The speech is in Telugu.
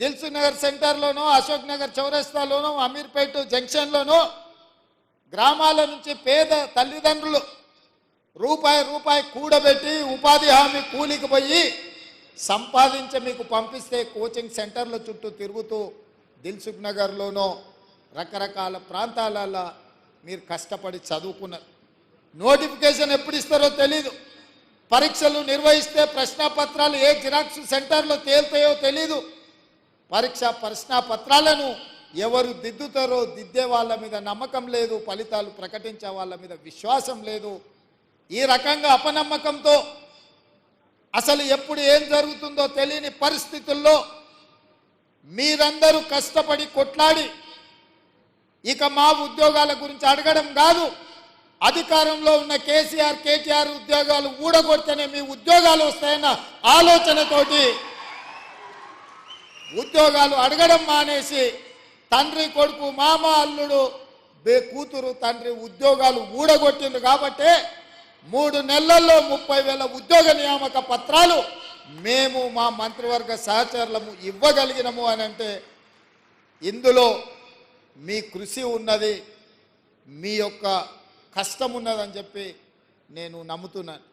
దిల్సు నగర్ సెంటర్లోనో అశోక్ నగర్ చౌరస్తాలోనో అమీర్పేట జంక్షన్లోనో గ్రామాల నుంచి పేద తల్లిదండ్రులు రూపాయి రూపాయి కూడబెట్టి ఉపాధి హామీ కూలికి పోయి సంపాదించి మీకు పంపిస్తే కోచింగ్ సెంటర్ల చుట్టూ తిరుగుతూ దిల్సుఖ్ నగర్లోనో రకరకాల ప్రాంతాలలో మీరు కష్టపడి చదువుకున్నారు. నోటిఫికేషన్ ఎప్పుడు ఇస్తారో తెలీదు. పరీక్షలు నిర్వహిస్తే ప్రశ్నపత్రాలు ఏ జిరాక్స్ సెంటర్లో తేలుతాయో తెలీదు. పరీక్ష ప్రశ్నాపత్రాలను ఎవరు దిద్దుతారో దిద్దే వాళ్ళ మీద నమ్మకం లేదు ఫలితాలు ప్రకటించే వాళ్ళ మీద విశ్వాసం లేదు. ఈ రకంగా అపనమ్మకంతో అసలు ఎప్పుడు ఏం జరుగుతుందో తెలియని పరిస్థితుల్లో మీరందరూ కష్టపడి కొట్లాడి ఇక మా ఉద్యోగాల గురించి అడగడం కాదు. అధికారంలో ఉన్న కేసీఆర్ కేటీఆర్ ఉద్యోగాలు ఊడగొడితేనే మీ ఉద్యోగాలు వస్తాయన్న ఆలోచనతోటి ఉద్యోగాలు అడగడం మానేసి తండ్రి కొడుకు మామ అల్లుడు బే కూతురు తండ్రి ఉద్యోగాలు ఊడగొట్టిండు కాబట్టే మూడు నెలల్లో ముప్పై వేల ఉద్యోగ నియామక పత్రాలు మేము మా మంత్రివర్గ సహచరులము ఇవ్వగలిగినము అని అంటే ఇందులో మీ కృషి ఉన్నది మీ యొక్క కష్టం ఉన్నదని చెప్పి నేను నమ్ముతున్నాను.